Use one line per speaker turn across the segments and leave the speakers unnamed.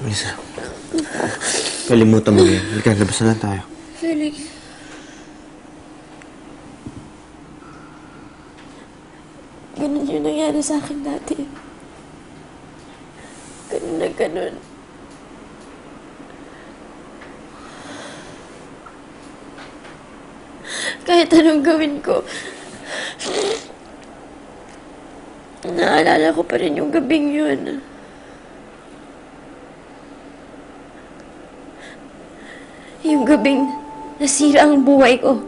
Melissa. Kalimutan mo yan. Halika, labas na lang tayo.
Felix. Ganun yung nangyari sa akin dati. Ganun na ganun. Kahit anong gawin ko, naalala ko pa rin yung gabing yun. Yung gabing nasira ang buhay ko.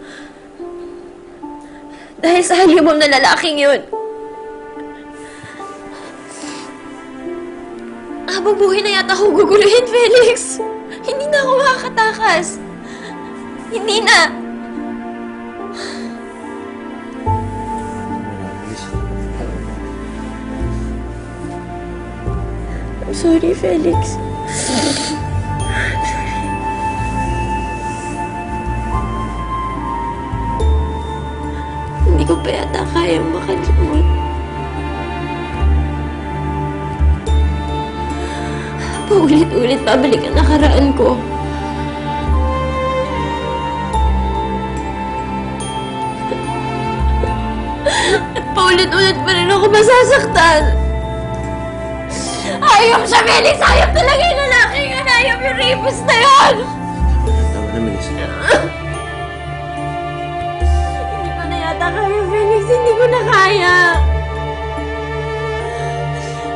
Dahil sa halimong na lalaking yun. Habang buhay na yata ako guguluhin, Felix. Hindi na ako makakatakas. Hindi na. I'm sorry, Felix. Hindi ko pa yata kayang makalimot. Paulit-ulit pabalik ang nakaraan ko. Paulit-ulit pa rin ako masasaktan. Ayop siya, Felix! Ayop talaga yung lalaki yun! Ayop yung rapist na yun!
Tama na, Melissa.
Kaya, Felix. Hindi ko na kaya.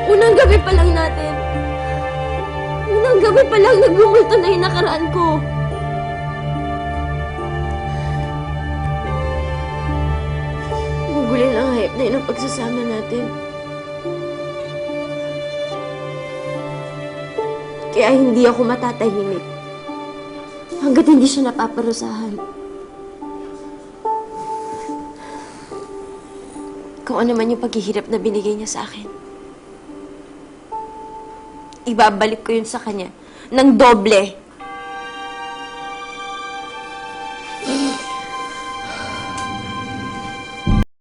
Unang gabi pa lang natin. Unang gabi pa lang nagbumulto na yung nakaraan ko. Gugulin ang hype na yun ang pagsasama natin. Kaya hindi ako matatahimik. Hanggat hindi siya napaparusahan. Kung ano man yung paghihirap na binigay niya sa akin. Ibabalik ko yun sa kanya ng doble.